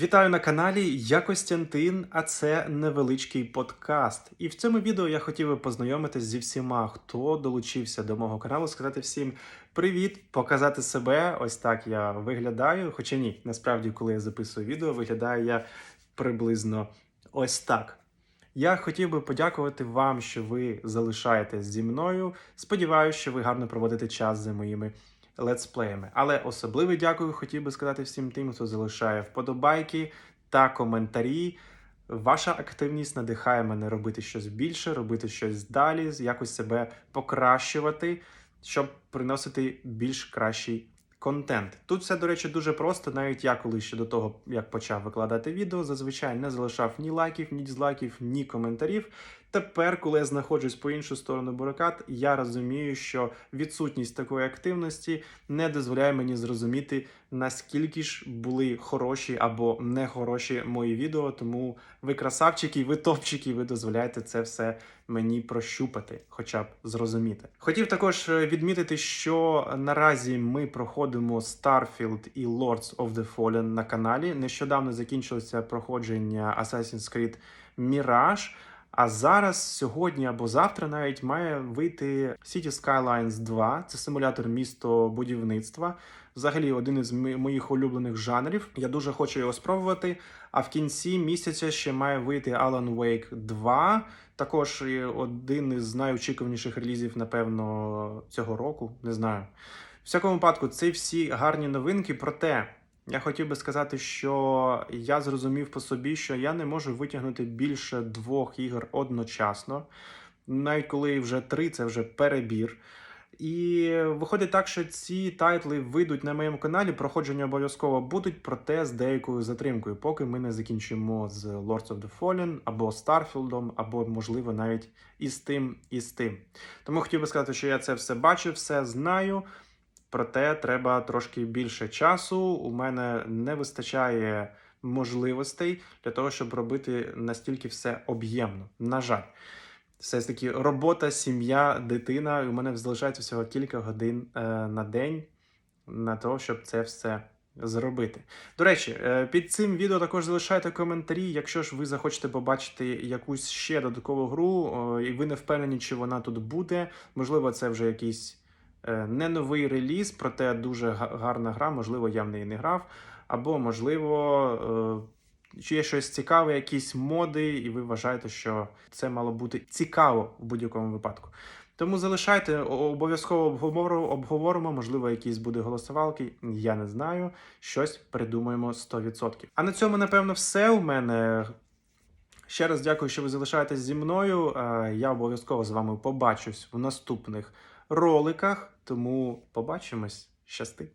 Вітаю на каналі. Я Костянтин, а це невеличкий подкаст. І в цьому відео я хотів би познайомитись зі всіма, хто долучився до мого каналу, сказати всім привіт, показати себе. Ось так я виглядаю. Хоча ні, насправді, коли я записую відео, виглядаю я приблизно ось так. Я хотів би подякувати вам, що ви залишаєтесь зі мною. Сподіваюся, що ви гарно проводите час за моїми летсплеями. Але особливе дякую хотів би сказати всім тим, хто залишає вподобайки та коментарі. Ваша активність надихає мене робити щось більше, робити щось далі, якось себе покращувати, щоб приносити більш кращий контент. Тут все, до речі, дуже просто. Навіть я, коли ще до того, як почав викладати відео, зазвичай не залишав ні лайків, ні дізлайків, ні коментарів. Тепер, коли я знаходжусь по іншу сторону барикад, я розумію, що відсутність такої активності не дозволяє мені зрозуміти, наскільки ж були хороші або не хороші мої відео. Тому ви красавчики, ви топчики, ви дозволяєте це все мені прощупати, хоча б зрозуміти. Хотів також е, відмітити, що наразі ми проходимо Starfield і Lords of the Fallen на каналі. Нещодавно закінчилося проходження Assassin's Creed Mirage. А зараз, сьогодні або завтра, навіть має вийти City Skylines 2. Це симулятор містобудівництва. Взагалі, один із моїх улюблених жанрів. Я дуже хочу його спробувати. А в кінці місяця ще має вийти Alan Wake 2. Також один із найочікуваніших релізів, напевно, цього року. Не знаю. В всякому випадку, це всі гарні новинки. Проте я хотів би сказати, що я зрозумів по собі, що я не можу витягнути більше двох ігор одночасно. Навіть коли вже три, це вже перебір. І виходить так, що ці тайтли вийдуть на моєму каналі. Проходження обов'язково будуть, проте з деякою затримкою, поки ми не закінчимо з Lords of the Fallen або Starfield, або, можливо, навіть і з тим, і з тим. Тому хотів би сказати, що я це все бачу, все знаю. Проте треба трошки більше часу. У мене не вистачає можливостей для того, щоб робити настільки все об'ємно. На жаль, все ж таки робота, сім'я, дитина. У мене залишається всього кілька годин е, на день на те, щоб це все. Зробити. До речі, е, під цим відео також залишайте коментарі. Якщо ж ви захочете побачити якусь ще додаткову гру, і ви не впевнені, чи вона тут буде. Можливо, це вже якийсь не новий реліз, проте дуже гарна гра, можливо, я в неї не грав. Або, можливо, е, чи є щось цікаве, якісь моди, і ви вважаєте, що це мало бути цікаво в будь-якому випадку. Тому залишайте, обов'язково обговоримо, обговоримо, можливо, якісь буде голосувалки, я не знаю. Щось придумаємо 100%. А на цьому, напевно, все у мене. Ще раз дякую, що ви залишаєтесь зі мною. Е, Я обов'язково з вами побачусь в наступних роликах. Тому побачимось. Щасти!